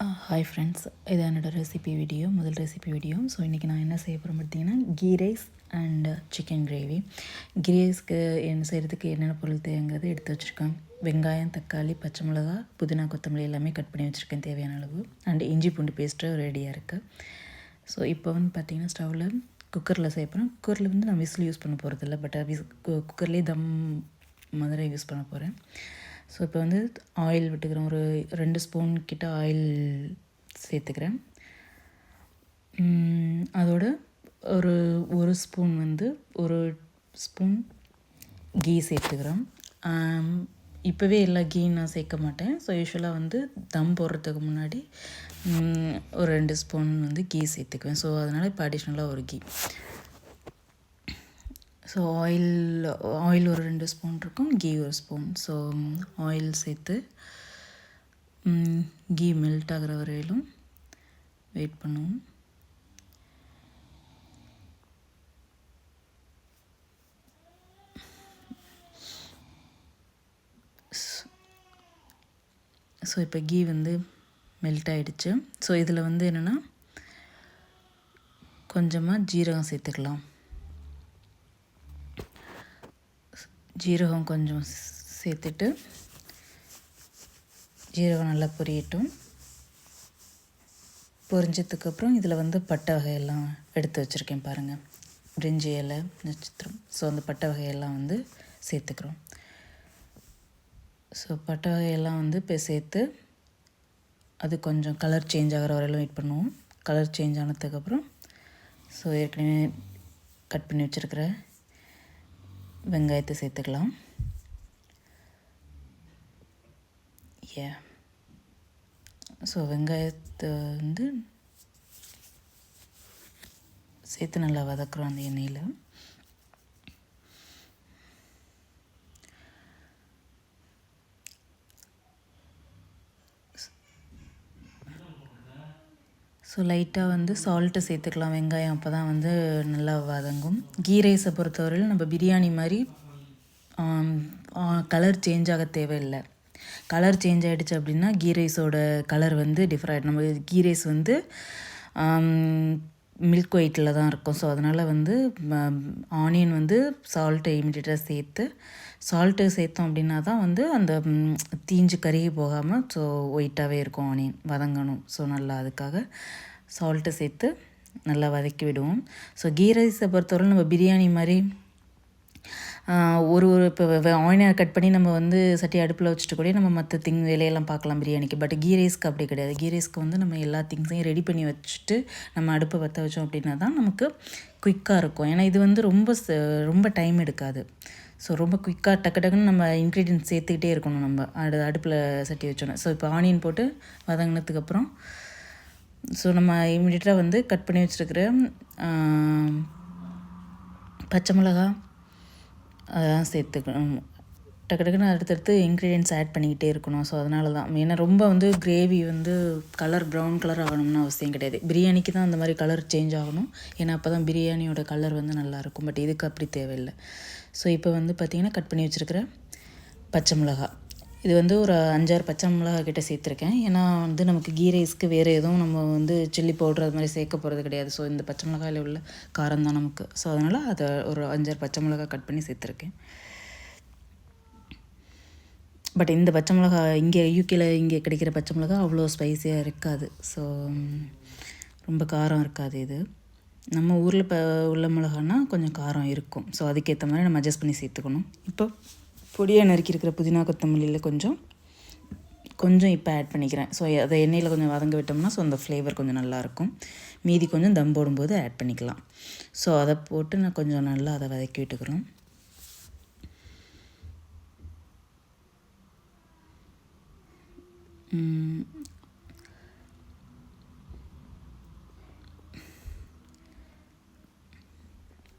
Hi friends இது என்னோடய recipe video முதல் ரெசிபி வீடியோ ஸோ இன்றைக்கி நான் என்ன செய்ய போகிறேன் பார்த்தீங்கன்னா ghee rice and chicken gravy ghee ரைஸ்க்கு என்ன செய்கிறதுக்கு என்னென்ன பொருள் தேவைங்கிறது எடுத்து வச்சுருக்கேன். வெங்காயம் தக்காளி பச்சை மிளகா புதினா கொத்தமல்லி எல்லாமே கட் பண்ணி வச்சுருக்கேன் தேவையான அளவு. அண்ட் இஞ்சி பூண்டு பேஸ்ட்டு ரெடியாக இருக்குது ஸோ இப்போ வந்து பார்த்திங்கன்னா ஸ்டவ்வில் குக்கரில் செய்ய போகிறேன் குக்கரில் வந்து நான் விசில் யூஸ் பண்ண போகிறதில்ல பட் விஸ் குக்கர்லேயே தம் மாதிரி யூஸ் பண்ண போகிறேன் ஸோ இப்போ வந்து ஆயில் விட்டுக்கிறேன். ஒரு ரெண்டு ஸ்பூன் கிட்ட ஆயில் சேர்த்துக்கிறேன். அதோட ஒரு ஒரு ஸ்பூன் வந்து ஒரு ஸ்பூன் கீ சேர்த்துக்கிறேன். இப்போவே எல்லா கீ நான் சேர்க்க மாட்டேன். ஸோ யூஸ்வலாக வந்து தம் போடுறதுக்கு முன்னாடி ஒரு ரெண்டு ஸ்பூன் வந்து கீ சேர்த்துக்குவேன். ஸோ அதனால் இப்போ அடிஷ்னலாக ஒரு கீ. ஸோ ஆயில் ஆயில் ஒரு ரெண்டு ஸ்பூன் இருக்கும் கீ ஒரு ஸ்பூன் ஸோ ஆயில் சேர்த்து கீ மெல்ட் ஆகிற வரையிலும் வெயிட் பண்ணுவோம். ஸோ இப்போ கீ வந்து மெல்ட் ஆகிடுச்சு ஸோ இதில் வந்து என்னென்னா கொஞ்சமாக ஜீரகம் சேர்த்துக்கலாம். ஜீரகம் கொஞ்சம் சேர்த்துட்டு ஜீரகம் நல்லா பொரியட்டும். பொரிஞ்சதுக்கப்புறம் இதில் வந்து பட்டை வகையெல்லாம் எடுத்து வச்சுருக்கேன் பாருங்கள் பிரிஞ்சி இலை நட்சத்திரம். ஸோ அந்த பட்டை வகையெல்லாம் வந்து சேர்த்துக்கிறோம். ஸோ பட்டை வகையெல்லாம் வந்து இப்போ சேர்த்து அது கொஞ்சம் கலர் சேஞ்ச் ஆகிற வரையிலும் வெயிட் பண்ணுவோம். கலர் சேஞ்ச் ஆனதுக்கப்புறம் ஸோ ஏற்கனவே கட் பண்ணி வச்சுருக்கிற வெங்காயத்தை சேர்த்துக்கலாம். ஏ ஸோ வெங்காயத்தை வந்து சேர்த்து நல்லா வதக்குறோம் அந்த எண்ணெயில். ஸோ லைட்டாக வந்து சால்ட்டு சேர்த்துக்கலாம். வெங்காயம் அப்போ தான் வந்து நல்லா வதங்கும். கீ ரைஸை பொறுத்தவரையில் நம்ம பிரியாணி மாதிரி கலர் சேஞ்ச் ஆக தேவையில்லை. கலர் சேஞ்ச் ஆகிடுச்சு அப்படின்னா கீ ரைஸோட கலர் வந்து டிஃப்ரெண்ட் நம்ம கீ ரைஸ் வந்து மில்க் ஒயிட்டில் தான் இருக்கும். ஸோ அதனால் வந்து ஆனியன் வந்து சால்ட்டை இமிடியட்டாக சேர்த்து சால்ட்டு சேர்த்தோம் அப்படின்னா தான் வந்து அந்த தீஞ்சு கருகி போகாமல் ஸோ ஒயிட்டாகவே இருக்கும் ஆனியன் வதங்கணும். ஸோ நல்லா அதுக்காக சால்ட்டு சேர்த்து நல்லா வதக்கி விடுவோம். ஸோ கீ ரைஸை பொறுத்தவரை நம்ம பிரியாணி மாதிரி ஒரு ஒரு இப்போ ஆனியனை கட் பண்ணி நம்ம வந்து சட்டி அடுப்பில் வச்சுட்டு கூட நம்ம மற்ற திங் வேலையெல்லாம் பார்க்கலாம் பிரியாணிக்கு. பட் கீ ரைஸ்க்கு அப்படி கிடையாது. கீ ரைஸ்க்கு வந்து நம்ம எல்லா திங்ஸையும் ரெடி பண்ணி வச்சுட்டு நம்ம அடுப்பை பற்ற வச்சோம் அப்படின்னா தான் நமக்கு குயிக்காக இருக்கும். ஏன்னா இது வந்து ரொம்ப ச- ரொம்ப டைம் எடுக்காது. ஸோ ரொம்ப குயிக்காக டக்கு டக்குன்னு நம்ம இன்க்ரீடியன்ட் சேர்த்துக்கிட்டே இருக்கணும் நம்ம. அடு அடுப்பில் சட்டி வச்சோன்னே. ஸோ இப்போ ஆனியன் போட்டு வதங்கினதுக்கப்புறம் ஸோ நம்ம இமீடியட்டாக வந்து கட் பண்ணி வச்சுருக்கிற பச்சை மிளகா அதெல்லாம் சேர்த்துக்கணும். டக்கு டக்குன்னு அடுத்தடுத்து இன்க்ரீடியன்ஸ் ஆட் பண்ணிக்கிட்டே இருக்கணும். ஸோ அதனால தான் ஏன்னா ரொம்ப வந்து கிரேவி வந்து கலர் ப்ரௌன் கலர் ஆகணும்னு அவசியம் கிடையாது. பிரியாணிக்கு தான் அந்த மாதிரி கலர் சேஞ்ச் ஆகணும். ஏன்னா அப்போ தான் பிரியாணியோட கலர் வந்து நல்லாயிருக்கும் பட் இதுக்கு அப்படி தேவையில்லை. ஸோ இப்போ வந்து பார்த்திங்கன்னா கட் பண்ணி வச்சுருக்கிற பச்சை மிளகா. இது வந்து ஒரு அஞ்சாறு பச்சை மிளகா கிட்டே சேர்த்துருக்கேன். ஏன்னா வந்து நமக்கு கீ ரைஸ்க்கு வேறு எதுவும் நம்ம வந்து சில்லி பவுடர் அது மாதிரி சேர்க்க போகிறது கிடையாது. ஸோ இந்த பச்சை மிளகாயில் உள்ள காரம் தான் நமக்கு. ஸோ அதனால் அதை ஒரு அஞ்சாறு பச்சை மிளகா கட் பண்ணி சேர்த்துருக்கேன். பட் இந்த பச்சை மிளகா இங்கே யூகேல இங்கே கிடைக்கிற பச்சை மிளகா அவ்வளோ ஸ்பைஸியாக இருக்காது. ஸோ ரொம்ப காரம் இருக்காது இது. நம்ம ஊரில் இப்போ உள்ள மிளகானா கொஞ்சம் காரம் இருக்கும். ஸோ அதுக்கேற்ற மாதிரி நம்ம அட்ஜஸ்ட் பண்ணி சேர்த்துக்கணும். இப்போ பொடியாக நறுக்கியிருக்கிற புதினா கொத்தமல்லியில் கொஞ்சம் கொஞ்சம் இப்போ ஆட் பண்ணிக்கிறேன். ஸோ அதை எண்ணெயில் கொஞ்சம் வதங்க விட்டோம்னா ஸோ அந்த ஃப்ளேவர் கொஞ்சம் நல்லாயிருக்கும் மீதி கொஞ்சம் தம் போடும்போது ஆட் பண்ணிக்கலாம். ஸோ அதை போட்டு நான் கொஞ்சம் நல்லா அதை வதக்கி விட்டுக்கிறோம்.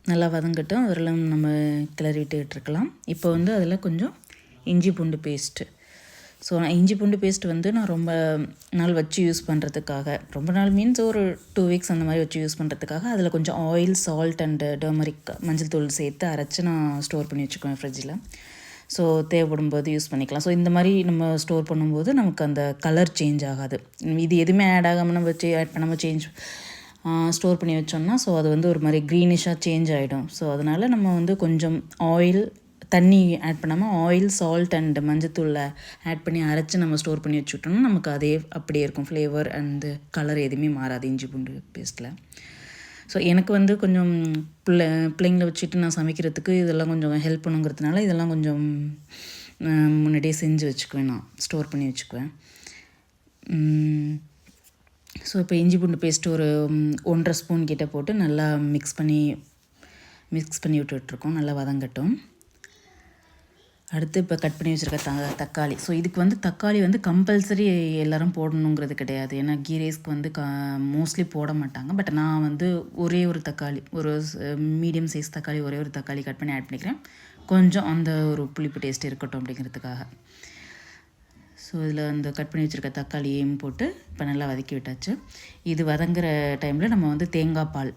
நல்லா வதங்கட்டும். அதெல்லாம் நம்ம கிளறி இருக்கலாம். இப்போ வந்து அதில் கொஞ்சம் இஞ்சி பூண்டு பேஸ்ட்டு. ஸோ நான் இஞ்சி பூண்டு பேஸ்ட் வந்து நான் ரொம்ப நாள் வச்சு யூஸ் பண்ணுறதுக்காக ரொம்ப நாள் மீன்ஸ் ஒரு டூ வீக்ஸ் அந்த மாதிரி வச்சு யூஸ் பண்ணுறதுக்காக அதில் கொஞ்சம் ஆயில் சால்ட் அண்டு டர்மரிக் மஞ்சள் தூள் சேர்த்து அரைச்சி நான் ஸ்டோர் பண்ணி வச்சுக்குவேன் ஃப்ரிட்ஜில் ஸோ தேவைப்படும் போது யூஸ் பண்ணிக்கலாம். ஸோ இந்த மாதிரி நம்ம ஸ்டோர் பண்ணும்போது நமக்கு அந்த கலர் சேஞ்ச் ஆகாது. இது எதுவுமே ஆட் ஆகாமல் நம்ம ஆட் பண்ணாமல் சேஞ்ச் ஸ்டோர் பண்ணி வச்சோம்னா ஸோ அது வந்து ஒரு மாதிரி க்ரீனிஷாக சேஞ்ச் ஆகிடும் ஸோ அதனால் நம்ம வந்து கொஞ்சம் ஆயில் தண்ணி ஆட் பண்ணாமல் ஆயில் சால்ட் அண்ட் மஞ்சத்தூளை ஆட் பண்ணி அரைச்சி நம்ம ஸ்டோர் பண்ணி வச்சுட்டோம்னா நமக்கு அதே அப்படியே இருக்கும். ஃப்ளேவர் அண்டு கலர் எதுவுமே மாறாது. இஞ்சி பூண்டு பேஸ்ட்டில் ஸோ எனக்கு வந்து கொஞ்சம் பிள்ளை பிள்ளைங்கள வச்சுட்டு நான் சமைக்கிறதுக்கு இதெல்லாம் கொஞ்சம் ஹெல்ப் பண்ணுங்கிறதுனால இதெல்லாம் கொஞ்சம் முன்னாடியே செஞ்சு வச்சுக்குவேன் நான். ஸ்டோர் பண்ணி வச்சுக்குவேன். ஸோ இப்போ இஞ்சி பூண்டு பேஸ்ட் ஒரு ஒன்றரை ஸ்பூன் கிட்டே போட்டு நல்லா மிக்ஸ் பண்ணி மிக்ஸ் பண்ணி விட்டுட்ருக்கோம். நல்லா வதங்கட்டும். அடுத்து இப்போ கட் பண்ணி வச்சுருக்க த தக்காளி. ஸோ இதுக்கு வந்து தக்காளி வந்து கம்பல்சரி எல்லோரும் போடணுங்கிறது கிடையாது. ஏன்னா கீ ரைஸ்க்கு வந்து க மோஸ்ட்லி போட மாட்டாங்க. பட் நான் வந்து ஒரே ஒரு தக்காளி ஒரு மீடியம் சைஸ் தக்காளி ஒரே ஒரு தக்காளி கட் பண்ணி ஆட் பண்ணிக்கிறேன். கொஞ்சம் அந்த ஒரு புளிப்பு டேஸ்ட் இருக்கட்டும் அப்படிங்கிறதுக்காக. ஸோ இதில் அந்த கட் பண்ணி வச்சுருக்க தக்காளியையும் போட்டு இப்போ நல்லா வதக்கி விட்டாச்சு. இது வதங்குற டைமில் நம்ம வந்து தேங்காய் பால்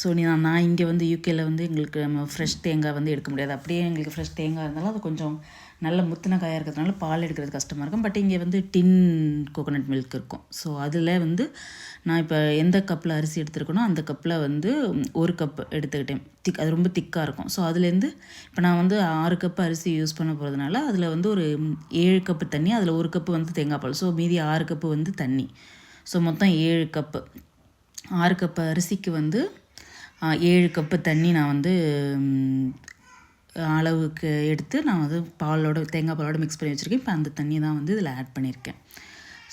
ஸோ நீ நான் இங்கே வந்து யூகேயில் வந்து எங்களுக்கு நம்ம ஃப்ரெஷ் தேங்காய் வந்து எடுக்க முடியாது. அப்படியே எங்களுக்கு ஃப்ரெஷ் தேங்காய் இருந்தாலும் அது கொஞ்சம் நல்ல முத்தின காயாக இருக்கிறதுனால பால் எடுக்கிறது கஷ்டமாக இருக்கும். பட் இங்கே வந்து டின் கோகோனட் மில்க் இருக்கும். ஸோ அதில் வந்து நான் இப்போ எந்த கப்பில் அரிசி எடுத்துருக்கனோ அந்த கப்பில் வந்து ஒரு கப் எடுத்துக்கிட்டேன். திக் அது ரொம்ப திக்காக இருக்கும். ஸோ அதுலேருந்து இப்போ நான் வந்து ஆறு கப்பு அரிசி யூஸ் பண்ண போகிறதுனால அதில் வந்து ஒரு ஏழு கப்பு தண்ணி அதில் ஒரு கப்பு வந்து தேங்காய் பால். ஸோ மீதி ஆறு கப்பு வந்து தண்ணி. ஸோ மொத்தம் ஏழு கப்பு ஆறு கப்பு அரிசிக்கு வந்து ஏழு கப்பு தண்ணி நான் வந்து அளவுக்கு எடுத்து நான் வந்து பாலோட தேங்காய் பாலோட மிக்ஸ் பண்ணி வச்சுருக்கேன். இப்போ அந்த தண்ணி தான் வந்து இதில் ஆட் பண்ணியிருக்கேன்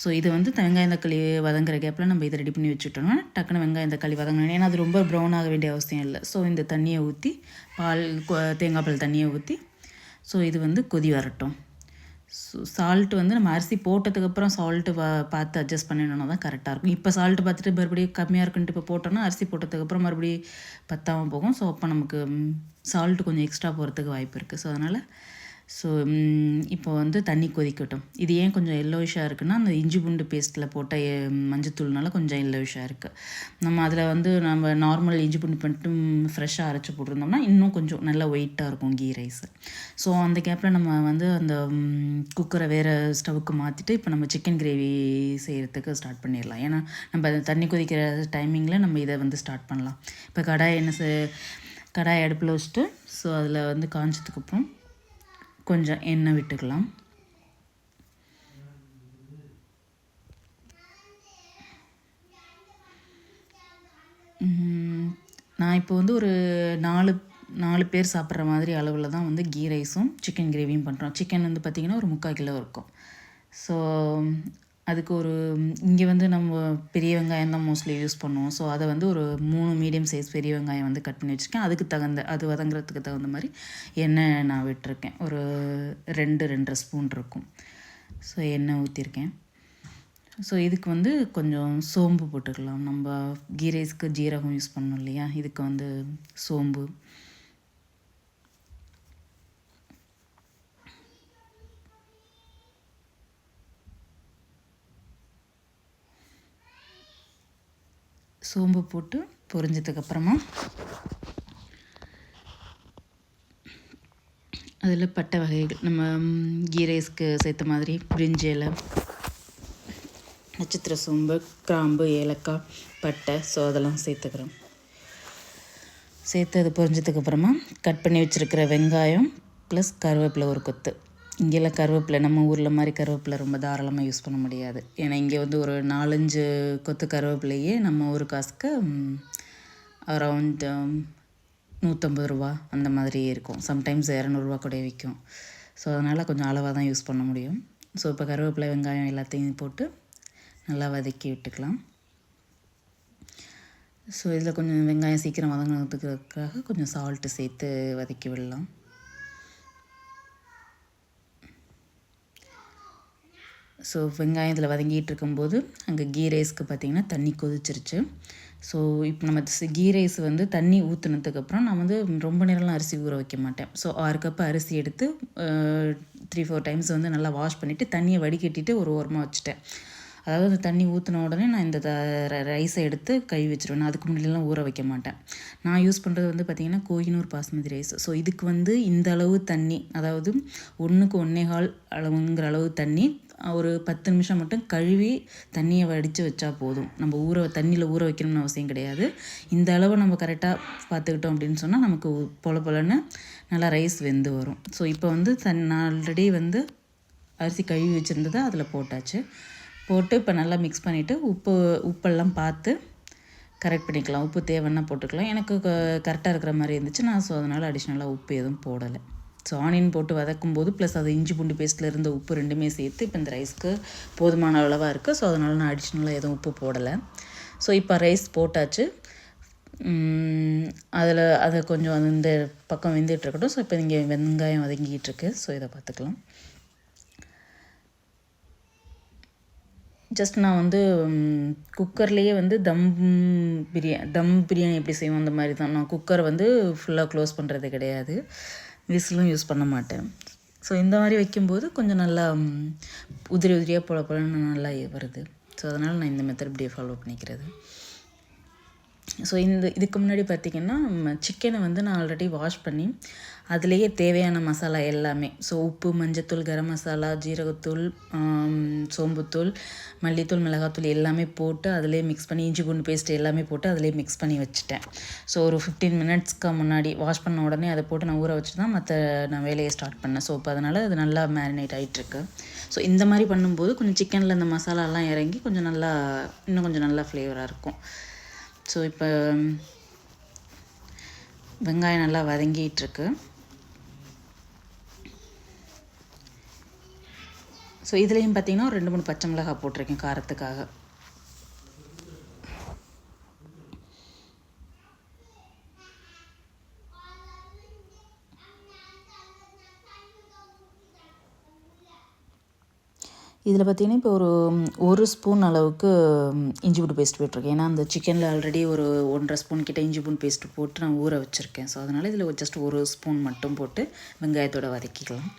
ஸோ இது வந்து வெங்காயம் தக்காளி வதங்குற கேப்பில் நம்ம இதை ரெடி பண்ணி வச்சுட்டோம்னா டக்குன்னு வெங்காயம் தக்காளி வதங்கணும். ஏன்னா அது ரொம்ப ப்ரௌன் ஆக வேண்டிய அவசியம் இல்லை. ஸோ இந்த தண்ணியை ஊற்றி பால் தேங்காய் பால் தண்ணியை ஊற்றி ஸோ இது வந்து கொதி வரட்டும். ஸோ வந்து நம்ம அரிசி போட்டதுக்கப்புறம் சால்ட்டு பா பார்த்து அட்ஜஸ்ட் பண்ணிடணும்னா தான் கரெக்டாக இருக்கும். இப்போ சால்ட்டு பார்த்துட்டு மறுபடியும் கம்மியாக இருக்குன்ட்டு இப்போ போட்டோன்னா அரிசி போட்டதுக்கப்புறம் மறுபடியும் பத்தாமல் போகும். ஸோ அப்போ நமக்கு சால்ட்டு கொஞ்சம் எக்ஸ்ட்ரா போகிறதுக்கு வாய்ப்பு இருக்குது ஸோ அதனால் ஸோ இப்போ வந்து தண்ணி கொதிக்கட்டும். இது ஏன் கொஞ்சம் எல்லோயிஷாக இருக்குன்னா அந்த இஞ்சி பூண்டு பேஸ்ட்டில் போட்ட மஞ்சத்தூள்னால கொஞ்சம் எல்லோயிஷாக இருக்குது நம்ம அதில் வந்து நம்ம நார்மல் இஞ்சி பூண்டு மட்டும் ஃப்ரெஷ்ஷாக அரைச்சி போட்டிருந்தோம்னா இன்னும் கொஞ்சம் நல்லா வெயிட்டாக இருக்கும் கீ ரைஸ் ஸோ அந்த கேப்பில் நம்ம வந்து அந்த குக்கரை வேறு ஸ்டவுக்கு மாற்றிட்டு இப்போ நம்ம சிக்கன் கிரேவி செய்கிறதுக்கு ஸ்டார்ட் பண்ணிடலாம். ஏன்னா நம்ம தண்ணி கொதிக்கிற டைமிங்கில் நம்ம இதை வந்து ஸ்டார்ட் பண்ணலாம். இப்போ கடாய் என்ன கடாய் அடுப்பில் வச்சுட்டு ஸோ அதில் வந்து காஞ்சதுக்கப்புறம் கொஞ்சம் எண்ணெய் விட்டுக்கலாம். நான் இப்போ வந்து ஒரு நாலு நாலு பேர் சாப்பிட்ற மாதிரி அளவில் தான் வந்து கீ ரைஸும் சிக்கன் கிரேவியும் பண்ணுறோம் சிக்கன் வந்து பார்த்திங்கன்னா ஒரு முக்கால் கிலோ இருக்கும். ஸோ அதுக்கு ஒரு இங்கே வந்து நம்ம பெரிய வெங்காயம் தான் மோஸ்ட்லி யூஸ் பண்ணுவோம். ஸோ அதை வந்து ஒரு மூணு மீடியம் சைஸ் பெரிய வெங்காயம் வந்து கட் பண்ணி வச்சுருக்கேன். அதுக்கு தகுந்த அது வதங்குறதுக்கு தகுந்த மாதிரி எண்ணெய் நான் விட்டுருக்கேன். ஒரு ரெண்டு ரெண்டரை ஸ்பூன் இருக்கும். ஸோ எண்ணெய் ஊற்றிருக்கேன் ஸோ இதுக்கு வந்து கொஞ்சம் சோம்பு போட்டுக்கலாம். நம்ம கீ ரைஸ்க்கு ஜீரகம் யூஸ் பண்ணோம் இல்லையா? இதுக்கு வந்து சோம்பு. சோம்பு போட்டு பொரிஞ்சதுக்கப்புறமா அதில் பட்டை வகைகள் நம்ம கீ ரைஸ்க்கு சேர்த்த மாதிரி பிரிஞ்சி இலை நட்சத்திர சோம்பு கிராம்பு ஏலக்காய் பட்டை ஸோ அதெல்லாம் சேர்த்துக்கிறோம். சேர்த்து அது பொரிஞ்சதுக்கப்புறமா கட் பண்ணி வச்சுருக்கிற வெங்காயம் ப்ளஸ் கருவேப்பிலை ஒரு கொத்து. இங்கெல்லாம் கருவேப்பிலை நம்ம ஊரில் மாதிரி கருவேப்பிலை ரொம்ப தாராளமாக யூஸ் பண்ண முடியாது. ஏன்னா இங்கே வந்து ஒரு நாலஞ்சு கொத்து கருவேப்பிலையே நம்ம ஊர் காசுக்கு அரவுண்ட் நூற்றம்பது ரூபா அந்த மாதிரியே இருக்கும். சம்டைம்ஸ் இரநூறுவா கூட விற்கும் ஸோ அதனால் கொஞ்சம் அளவாக தான் யூஸ் பண்ண முடியும். ஸோ இப்போ கருவேப்பிலை வெங்காயம் எல்லாத்தையும் போட்டு நல்லா வதக்கி விட்டுக்கலாம். ஸோ இதில் கொஞ்சம் வெங்காயம் சீக்கிரம் வதங்கினதுக்காக கொஞ்சம் சால்ட்டு சேர்த்து வதக்கி விடலாம். ஸோ வெங்காயத்தில் வதங்கிட்டு இருக்கும்போது அங்கே கீ ரைஸ்க்கு பார்த்திங்கன்னா தண்ணி கொதிச்சிருச்சு. ஸோ இப்போ நம்ம கீ ரைஸ் வந்து தண்ணி ஊற்றுனதுக்கப்புறம் நான் வந்து ரொம்ப நேரம்லாம் அரிசி ஊற வைக்க மாட்டேன். ஸோ ஆறு கப்பு அரிசி எடுத்து த்ரீ ஃபோர் டைம்ஸ் வந்து நல்லா வாஷ் பண்ணிவிட்டு தண்ணியை வடிகட்டிட்டு ஒரு ஓரமாக வச்சுட்டேன். அதாவது அந்த தண்ணி ஊற்றின உடனே நான் இந்த ரைஸை எடுத்து கழுவி வச்சுருவேன். நான் அதுக்கு முன்னாடிலாம் ஊற வைக்க மாட்டேன். நான் யூஸ் பண்ணுறது வந்து பார்த்திங்கன்னா கோயினூர் பாஸ்மதி ரைஸ் ஸோ இதுக்கு வந்து இந்த அளவு தண்ணி அதாவது ஒன்றுக்கு ஒன்றே கால் அளவுங்கிற அளவு தண்ணி ஒரு பத்து நிமிஷம் மட்டும் கழுவி தண்ணியை வடித்து வச்சா போதும். நம்ம ஊற தண்ணியில் ஊற வைக்கணும்னு அவசியம் கிடையாது. இந்த அளவு நம்ம கரெக்டாக பார்த்துக்கிட்டோம் அப்படின்னு சொன்னால் நமக்கு பொல பொலன்னு நல்லா ரைஸ் வெந்து வரும். ஸோ இப்போ வந்து தன் ஆல்ரெடி வந்து அரிசி கழுவி வச்சுருந்ததை அதில் போட்டாச்சு. போட்டு இப்போ நல்லா மிக்ஸ் பண்ணிவிட்டு உப்பு உப்பெல்லாம் பார்த்து கரெக்ட் பண்ணிக்கலாம். உப்பு தேவைன்னா போட்டுக்கலாம். எனக்கு கரெக்டாக இருக்கிற மாதிரி இருந்துச்சு நான் ஸோ அதனால் அடிஷ்னலாக உப்பு எதுவும் போடலை. ஸோ ஆனியன் போட்டு வதக்கும் போது ப்ளஸ் அது இஞ்சி பூண்டு பேஸ்ட்டில் இருந்த உப்பு ரெண்டுமே சேர்த்து இப்போ இந்த ரைஸ்க்கு போதுமான அளவாக இருக்குது ஸோ அதனால் நான் அடிஷ்னலாக எதுவும் உப்பு போடலை. ஸோ இப்போ ரைஸ் போட்டாச்சு. அதில் அதை கொஞ்சம் இந்த பக்கம் வெந்துட்டுருக்கட்டும் ஸோ இப்போ இங்கே வெங்காயம் வதங்கிட்டு இருக்கு. ஸோ இதை பார்த்துக்கலாம். ஜஸ்ட் நான் வந்து குக்கர்லேயே வந்து தம் பிரியா தம் பிரியாணி எப்படி செய்வோம் அந்த மாதிரி தான். நான் குக்கரை வந்து ஃபுல்லாக க்ளோஸ் பண்ணுறது கிடையாது. விசிலும் யூஸ் பண்ண மாட்டேன். ஸோ இந்த மாதிரி வைக்கும்போது கொஞ்சம் நல்லா உதிரி உதிரியாக போல போலன்னு நல்லா வருது. ஸோ அதனால் நான் இந்த மெத்தட் இப்படியே ஃபாலோ பண்ணிக்கிறது. ஸோ இந்த இதுக்கு முன்னாடி பார்த்திங்கன்னா சிக்கனை வந்து நான் ஆல்ரெடி வாஷ் பண்ணி அதுலேயே தேவையான மசாலா எல்லாமே. ஸோ உப்பு மஞ்சத்தூள் கரம் மசாலா ஜீரகத்தூள் சோம்புத்தூள் மல்லித்தூள் மிளகாத்தூள் எல்லாமே போட்டு அதிலே மிக்ஸ் பண்ணி இஞ்சி பூண்டு பேஸ்ட் எல்லாமே போட்டு அதிலே மிக்ஸ் பண்ணி வச்சுட்டேன். ஸோ ஒரு ஃபிஃப்டீன் மினிட்ஸ்க்கு முன்னாடி வாஷ் பண்ண உடனே அதை போட்டு நான் ஊற வச்சு தான் மற்ற நான் வேலையை ஸ்டார்ட் பண்ணேன். ஸோ இப்போ அதனால் அது நல்லா மேரினேட் ஆகிட்டுருக்கு ஸோ இந்த மாதிரி பண்ணும்போது கொஞ்சம் சிக்கனில் இந்த மசாலாலாம் இறங்கி கொஞ்சம் நல்லா இன்னும் கொஞ்சம் நல்லா ஃப்ளேவராக இருக்கும். ஸோ இப்போ வெங்காயம் நல்லா வதங்கிட்டுருக்கு. ஸோ இதுலேயும் பார்த்தீங்கன்னா ஒரு ரெண்டு மூணு பச்சை மிளகாய் போட்டிருக்கேன் காரத்துக்காக. இதில் பார்த்தீங்கன்னா இப்போ ஒரு ஒரு ஸ்பூன் அளவுக்கு இஞ்சி பூண்டு பேஸ்ட் போட்டிருக்கேன். ஏன்னா அந்த சிக்கனில் ஆல்ரெடி ஒரு ஒன்றரை ஸ்பூன் கிட்ட இஞ்சி பூண்டு பேஸ்ட்டு போட்டு நான் ஊற வச்சுருக்கேன். ஸோ அதனால் இதில் ஜஸ்ட் ஒரு ஸ்பூன் மட்டும் போட்டு வெங்காயத்தோடு வதக்கிக்கலாம்.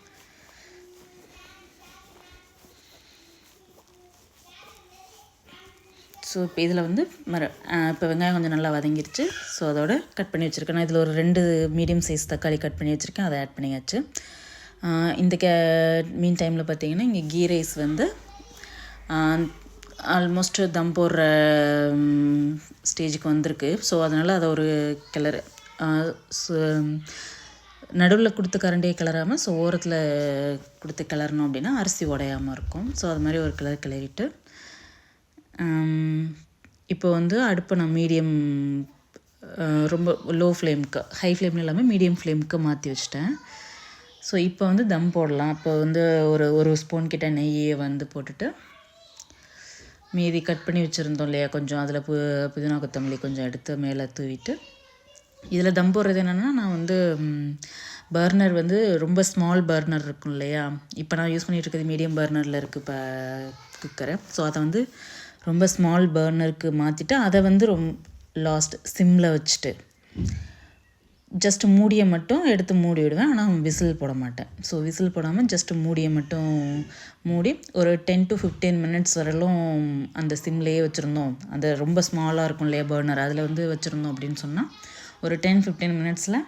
ஸோ இப்போ இதில் வந்து மர இப்போ வெங்காயம் கொஞ்சம் நல்லா வதங்கிருச்சு. ஸோ அதோட கட் பண்ணி வச்சுருக்கேன். நான் இதில் ஒரு ரெண்டு மீடியம் சைஸ் தக்காளி கட் பண்ணி வச்சுருக்கேன். அதை ஆட் பண்ணியாச்சு. இந்த கே மீன் டைமில் பார்த்தீங்கன்னா இங்கே கீ ரைஸ் வந்து ஆல்மோஸ்ட் தம் போடுற ஸ்டேஜுக்கு வந்திருக்கு. ஸோ அதனால் அதை ஒரு கிளறு நடுவில் கொடுத்து கரண்டியை கிளறாமல் ஸோ ஓரத்தில் கொடுத்து கிளறணும் அப்படின்னா அரிசி உடையாமல் இருக்கும். ஸோ அது மாதிரி ஒரு கிளறு கிளறிட்டு இப்போ வந்து அடுப்பை நான் மீடியம் ரொம்ப லோ ஃப்ளேமுக்கு ஹை ஃப்ளேம்னு இல்லாமல் மீடியம் ஃப்ளேமுக்கு மாற்றி வச்சிட்டேன். ஸோ இப்போ வந்து தம் போடலாம். இப்போ வந்து ஒரு ஒரு ஸ்பூன் கிட்ட நெய்யை வந்து போட்டுட்டு மீதி கட் பண்ணி வச்சுருந்தோம் இல்லையா? கொஞ்சம் அதில் பு புதினா கொத்தமல்லி கொஞ்சம் எடுத்து மேலே தூவிட்டு. இதில் தம் போடுறது என்னென்னா நான் வந்து பர்னர் வந்து ரொம்ப ஸ்மால் பர்னர் இருக்கும் இல்லையா? இப்போ நான் யூஸ் பண்ணிகிட்டு இருக்கிறது மீடியம் பர்னரில் இருக்குது இப்போ குக்கரை ஸோ அதை வந்து ரொம்ப ஸ்மால் பர்னருக்கு மாற்றிட்டு அதை வந்து ரொம்ப லாஸ்ட் சிம்மில் வச்சுட்டு. ஜஸ்ட் மூடியை மட்டும் எடுத்து மூடி விடுவேன். ஆனால் விசில் போட மாட்டேன். ஸோ விசில் போடாமல் ஜஸ்ட் மூடியை மட்டும் மூடி ஒரு டென் டு ஃபிஃப்டீன் மினிட்ஸ் வரலும் அந்த சிம்லேயே வச்சுருந்தோம். அந்த ரொம்ப ஸ்மாலாக இருக்கும் இல்லையா பர்னர் அதில் வந்து வச்சுருந்தோம் அப்படின்னு சொன்னால் ஒரு டென் ஃபிஃப்டீன் மினிட்ஸில்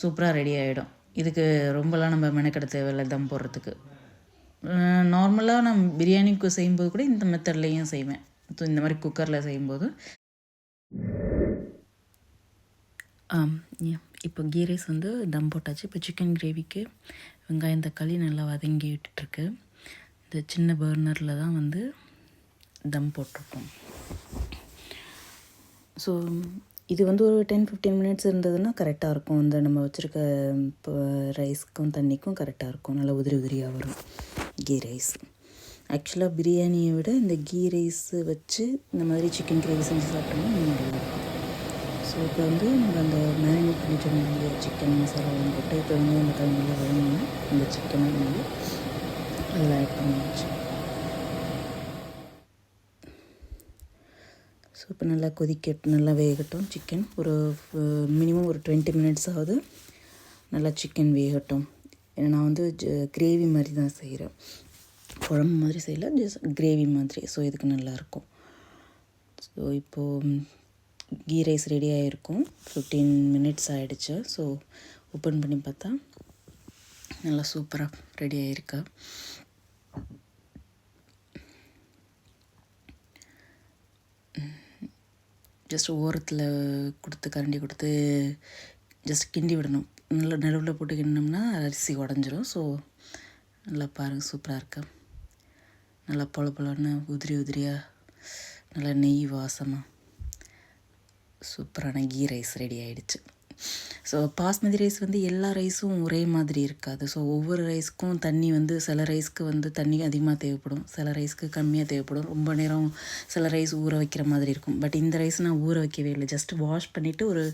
சூப்பராக ரெடி ஆகிடும் இதுக்கு ரொம்பலாம் நம்ம மெனக்கெட தேவையில்லை தம் போடுறதுக்கு. நார்மலாக நான் பிரியாணிக்கு செய்யும்போது கூட இந்த மெத்தட்லேயும் செய்வேன். ஸோ இந்த மாதிரி குக்கரில் செய்யும்போது. இப்போ கீ ரைஸ் வந்து தம் போட்டாச்சு. இப்போ சிக்கன் கிரேவிக்கு வெங்காயம் தக்காளி நல்லா வதங்கி விட்டுட்டுருக்கு. இந்த சின்ன பர்னரில் தான் வந்து தம் போட்டிருக்கோம். ஸோ இது வந்து ஒரு டென் ஃபிஃப்டீன் மினிட்ஸ் இருந்ததுன்னா கரெக்டாக இருக்கும். இந்த நம்ம வச்சுருக்க இப்போ ரைஸ்க்கும் தண்ணிக்கும் கரெக்டாக இருக்கும். நல்லா உதிரி உதிரியாக வரும் கீ ரைஸ் ஆக்சுவலாக பிரியாணியை விட இந்த கீ ரைஸ் வச்சு இந்த மாதிரி சிக்கன் கிரேவி செஞ்சு சாப்பிட்டோம்னா நல்லா ஸோ இப்போ வந்து நம்ம அந்த மேரினேட் பண்ணிட்டு வச்சுருந்த சிக்கன் மசாலாவும் போட்டு இப்போ வந்து அந்த தண்ணியில் வதங்கினா அந்த சிக்கனை வந்து அதில் ஆட் பண்ணியாச்சு ஸோ இப்போ நல்லா கொதிக்க நல்லா வேகட்டும் சிக்கன் ஒரு மினிமம் ஒரு டுவெண்ட்டி மினிட்ஸ் ஆகுது நல்லா சிக்கன் வேகட்டும். ஏன்னா நான் வந்து கிரேவி மாதிரி தான் செய்கிறேன் குழம்பு மாதிரி செய்யல ஜஸ்ட் கிரேவி மாதிரி. ஸோ இதுக்கு நல்லாயிருக்கும் ஸோ இப்போது கீ ரைஸ் ரெடி ஆகிருக்கும் ஃபிஃப்டீன் மினிட்ஸ் ஆகிடுச்சு ஸோ ஓப்பன் பண்ணி பார்த்தா நல்லா சூப்பராக ரெடி ஆகிருக்கா ஜஸ்ட் ஓரத்தில் கொடுத்து கரண்டி கொடுத்து ஜஸ்ட் கிண்டி விடணும். நல்லா நடுவில் போட்டு கிண்டினோம்னா அரிசி உடஞ்சிரும். ஸோ நல்லா பாருங்கள் சூப்பராக இருக்கா. நல்லா பொல பொலன்னு உதிரி உதிரியாக நல்லா நெய் வாசமாக சூப்பரான கீ ரைஸ் ரெடி ஆகிடுச்சு ஸோ பாஸ்மதி ரைஸ் வந்து எல்லா ரைஸும் ஒரே மாதிரி இருக்காது. ஸோ ஒவ்வொரு ரைஸ்க்கும் தண்ணி வந்து சில ரைஸ்க்கு வந்து தண்ணி அதிகமாக தேவைப்படும். சில ரைஸ்க்கு கம்மியாக தேவைப்படும். ரொம்ப நேரம் சில ரைஸ் ஊற வைக்கிற மாதிரி இருக்கும். பட் இந்த ரைஸ் நான் ஊற வைக்கவே இல்லை. ஜஸ்ட் வாஷ் பண்ணிவிட்டு ஒரு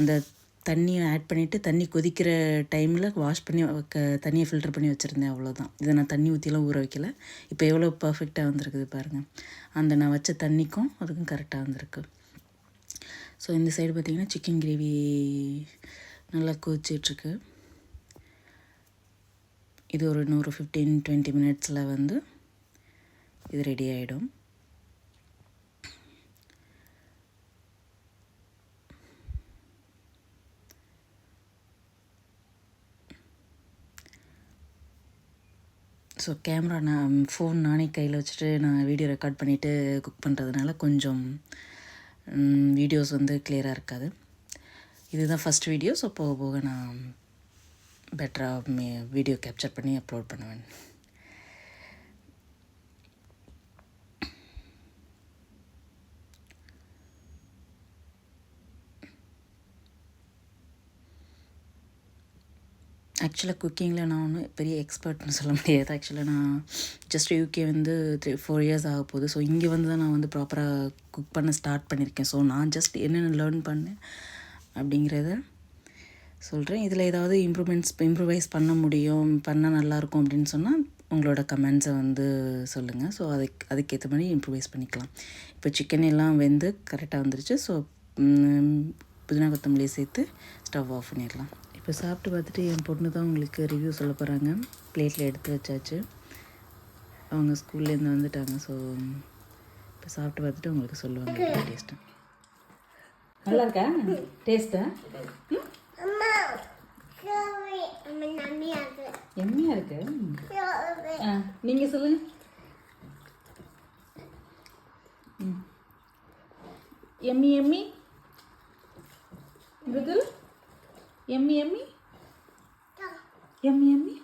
அந்த தண்ணியை ஆட் பண்ணிவிட்டு தண்ணி கொதிக்கிற டைமில் வாஷ் பண்ணி க தண்ணியை ஃபில்டர் பண்ணி வச்சுருந்தேன். அவ்வளோதான் இதை நான் தண்ணி ஊற்றிலாம் ஊற வைக்கல. இப்போ எவ்வளோ பர்ஃபெக்டாக வந்திருக்குது பாருங்கள் அந்த நான் வச்ச தண்ணிக்கும் அதுக்கும் கரெக்டாக வந்திருக்கு. ஸோ இந்த சைடு பார்த்திங்கன்னா சிக்கன் கிரேவி நல்லா கொதிச்சிட்ருக்கு. இது ஒரு நூறு ஃபிஃப்டீன் டுவெண்ட்டி மினிட்ஸில் வந்து இது ரெடி ஆகிடும் ஸோ கேமரா நான் ஃபோன் நானே கையில் வச்சுட்டு நான் வீடியோ ரெக்கார்ட் பண்ணிவிட்டு குக் பண்ணுறதுனால கொஞ்சம் வீடியோஸ் வந்து கிளியராக இருக்காது. இதுதான் ஃபஸ்ட் வீடியோ ஸோ போக போக நான் பெட்டராக வீடியோ கேப்சர் பண்ணி அப்லோட் பண்ணுவேன். ஆக்சுவலாக குக்கிங்கில் நான் ஒன்றும் பெரிய எக்ஸ்பர்ட்னு சொல்ல முடியாது. ஆக்சுவலாக நான் ஜஸ்ட் யூகே வந்து த்ரீ ஃபோர் இயர்ஸ் ஆக போகுது. ஸோ இங்கே வந்து தான் நான் வந்து ப்ராப்பராக குக் பண்ண ஸ்டார்ட் பண்ணியிருக்கேன் ஸோ நான் ஜஸ்ட் என்னென்ன லேர்ன் பண்ணேன் அப்படிங்கிறத சொல்கிறேன் இதில் ஏதாவது இம்ப்ரூவ்மெண்ட்ஸ் இம்ப்ரூவைஸ் பண்ண முடியும் பண்ணால் நல்லாயிருக்கும் அப்படின்னு சொன்னால் உங்களோட கமெண்ட்ஸை வந்து சொல்லுங்கள் ஸோ அதுக்கு அதுக்கேற்ற மாதிரி இம்ப்ரூவைஸ் பண்ணிக்கலாம். இப்போ சிக்கன் எல்லாம் வெந்து கரெக்டாக வந்துருச்சு. ஸோ புதினா கொத்தமல்லியை சேர்த்து ஸ்டவ் ஆஃப் பண்ணிடலாம். இப்போ சாப்பிட்டு பார்த்துட்டு என் பொண்ணு தான் உங்களுக்கு ரிவ்யூ சொல்ல போகிறாங்க பிளேட்டில் எடுத்து வச்சாச்சு. அவங்க ஸ்கூல்லேருந்து வந்துட்டாங்க. ஸோ இப்போ சாப்பிட்டு பார்த்துட்டு உங்களுக்கு சொல்லுவாங்க. டேஸ்ட்டு நல்லா இருக்கா? டேஸ்ட்டா எம்மியாக இருக்கு. நீங்கள் சொல்லுங்கள் எம்மி எம்மி? எம்மி எம்மி எம்மி எம்மி